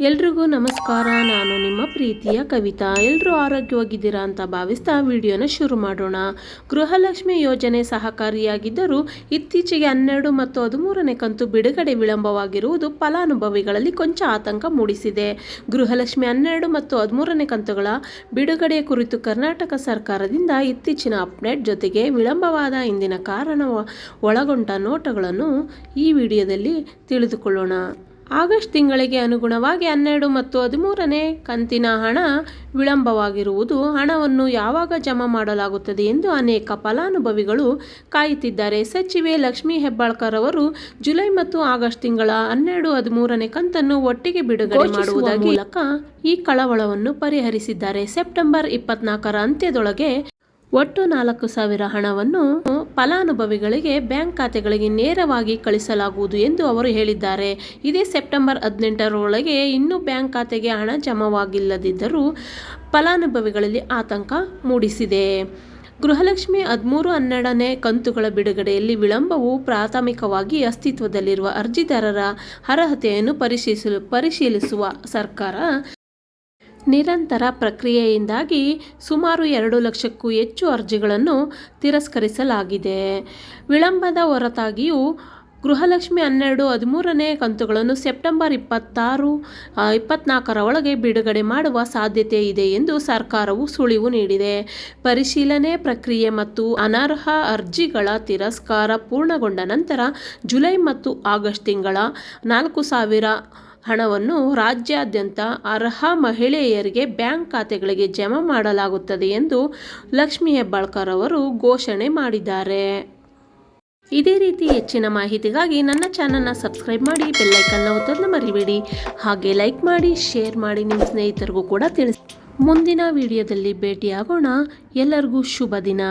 ಎಲ್ರಿಗೂ ನಮಸ್ಕಾರ. ನಾನು ನಿಮ್ಮ ಪ್ರೀತಿಯ ಕವಿತಾ. ಎಲ್ಲರೂ ಆರೋಗ್ಯವಾಗಿದ್ದೀರಾ ಅಂತ ಭಾವಿಸ್ತಾ ವಿಡಿಯೋನ ಶುರು ಮಾಡೋಣ. ಗೃಹಲಕ್ಷ್ಮಿ ಯೋಜನೆ ಸಹಕಾರಿಯಾಗಿದ್ದರೂ ಇತ್ತೀಚೆಗೆ ಹನ್ನೆರಡು ಮತ್ತು ಹದಿಮೂರನೇ ಕಂತು ಬಿಡುಗಡೆ ವಿಳಂಬವಾಗಿರುವುದು ಫಲಾನುಭವಿಗಳಲ್ಲಿ ಕೊಂಚ ಆತಂಕ ಮೂಡಿಸಿದೆ. ಗೃಹಲಕ್ಷ್ಮಿ ಹನ್ನೆರಡು ಮತ್ತು ಹದಿಮೂರನೇ ಕಂತುಗಳ ಬಿಡುಗಡೆ ಕುರಿತು ಕರ್ನಾಟಕ ಸರ್ಕಾರದಿಂದ ಇತ್ತೀಚಿನ ಅಪ್ಡೇಟ್ ಜೊತೆಗೆ ವಿಳಂಬವಾದ ಇಂದಿನ ಕಾರಣ ಒಳಗೊಂಡ ನೋಟಗಳನ್ನು ಈ ವಿಡಿಯೋದಲ್ಲಿ ತಿಳಿದುಕೊಳ್ಳೋಣ. ಆಗಸ್ಟ್ ತಿಂಗಳಿಗೆ ಅನುಗುಣವಾಗಿ ಹನ್ನೆರಡು ಮತ್ತು ಹದಿಮೂರನೇ ಕಂತಿನ ಹಣ ವಿಳಂಬವಾಗಿರುವುದು ಹಣವನ್ನು ಯಾವಾಗ ಜಮಾ ಮಾಡಲಾಗುತ್ತದೆ ಎಂದು ಅನೇಕ ಫಲಾನುಭವಿಗಳು ಕಾಯುತ್ತಿದ್ದಾರೆ. ಸಚಿವೆ ಲಕ್ಷ್ಮೀ ಹೆಬ್ಬಾಳ್ಕರ್ ಅವರು ಜುಲೈ ಮತ್ತು ಆಗಸ್ಟ್ ತಿಂಗಳ ಹನ್ನೆರಡು ಹದಿಮೂರನೇ ಕಂತನ್ನು ಒಟ್ಟಿಗೆ ಬಿಡುಗಡೆ ಮಾಡುವುದಾಗಿ ಮೂಲಕ ಈ ಕಳವಳವನ್ನು ಪರಿಹರಿಸಿದ್ದಾರೆ. ಸೆಪ್ಟೆಂಬರ್ ಇಪ್ಪತ್ನಾಲ್ಕರ ಅಂತ್ಯದೊಳಗೆ ಒಟ್ಟು ನಾಲ್ಕು ಸಾವಿರ ಹಣವನ್ನು ಫಲಾನುಭವಿಗಳಿಗೆ ಬ್ಯಾಂಕ್ ಖಾತೆಗಳಿಗೆ ನೇರವಾಗಿ ಕಳಿಸಲಾಗುವುದು ಎಂದು ಅವರು ಹೇಳಿದ್ದಾರೆ. ಇದೇ ಸೆಪ್ಟೆಂಬರ್ ಹದಿನೆಂಟರೊಳಗೆ ಇನ್ನೂ ಬ್ಯಾಂಕ್ ಖಾತೆಗೆ ಹಣ ಜಮವಾಗಿಲ್ಲದಿದ್ದರೂ ಫಲಾನುಭವಿಗಳಲ್ಲಿ ಆತಂಕ ಮೂಡಿಸಿದೆ. ಗೃಹಲಕ್ಷ್ಮಿ ಹದಿಮೂರು ಹನ್ನೆರಡನೇ ಕಂತುಗಳ ಬಿಡುಗಡೆಯಲ್ಲಿ ವಿಳಂಬವು ಪ್ರಾಥಮಿಕವಾಗಿ ಅಸ್ತಿತ್ವದಲ್ಲಿರುವ ಅರ್ಜಿದಾರರ ಅರ್ಹತೆಯನ್ನು ಪರಿಶೀಲಿಸಲು ಪರಿಶೀಲಿಸುವ ಸರ್ಕಾರ ನಿರಂತರ ಪ್ರಕ್ರಿಯೆಯಿಂದಾಗಿ ಸುಮಾರು ಎರಡು ಲಕ್ಷಕ್ಕೂ ಹೆಚ್ಚು ಅರ್ಜಿಗಳನ್ನು ತಿರಸ್ಕರಿಸಲಾಗಿದೆ. ವಿಳಂಬದ ಹೊರತಾಗಿಯೂ ಗೃಹಲಕ್ಷ್ಮಿ ಹನ್ನೆರಡು, ಹದಿಮೂರನೇ ಕಂತುಗಳನ್ನು ಸೆಪ್ಟೆಂಬರ್ ಇಪ್ಪತ್ತಾರು ಇಪ್ಪತ್ನಾಲ್ಕರ ಒಳಗೆ ಬಿಡುಗಡೆ ಮಾಡುವ ಸಾಧ್ಯತೆ ಇದೆ ಎಂದು ಸರ್ಕಾರವು ಸುಳಿವು ನೀಡಿದೆ. ಪರಿಶೀಲನೆ ಪ್ರಕ್ರಿಯೆ ಮತ್ತು ಅನರ್ಹ ಅರ್ಜಿಗಳ ತಿರಸ್ಕಾರ ಪೂರ್ಣಗೊಂಡ ನಂತರ ಜುಲೈ ಮತ್ತು ಆಗಸ್ಟ್ ತಿಂಗಳ ನಾಲ್ಕು ಸಾವಿರ ಹಣವನ್ನು ರಾಜ್ಯಾದ್ಯಂತ ಅರ್ಹ ಮಹಿಳೆಯರಿಗೆ ಬ್ಯಾಂಕ್ ಖಾತೆಗಳಿಗೆ ಜಮಾ ಮಾಡಲಾಗುತ್ತದೆ ಎಂದು ಲಕ್ಷ್ಮೀ ಹೆಬ್ಬಾಳ್ಕರ್ ಅವರು ಘೋಷಣೆ ಮಾಡಿದ್ದಾರೆ. ಇದೇ ರೀತಿ ಹೆಚ್ಚಿನ ಮಾಹಿತಿಗಾಗಿ ನನ್ನ ಚಾನಲ್ನ ಸಬ್ಸ್ಕ್ರೈಬ್ ಮಾಡಿ ಬೆಲ್ಲೈಕನ್ನ ಒತ್ತೋದನ್ನ ಮರಿಬೇಡಿ. ಹಾಗೆ ಲೈಕ್ ಮಾಡಿ, ಶೇರ್ ಮಾಡಿ ನಿಮ್ಮ ಸ್ನೇಹಿತರಿಗೂ ಕೂಡ ತಿಳಿಸಿ. ಮುಂದಿನ ವಿಡಿಯೋದಲ್ಲಿ ಭೇಟಿಯಾಗೋಣ. ಎಲ್ಲರಿಗೂ ಶುಭ ದಿನ.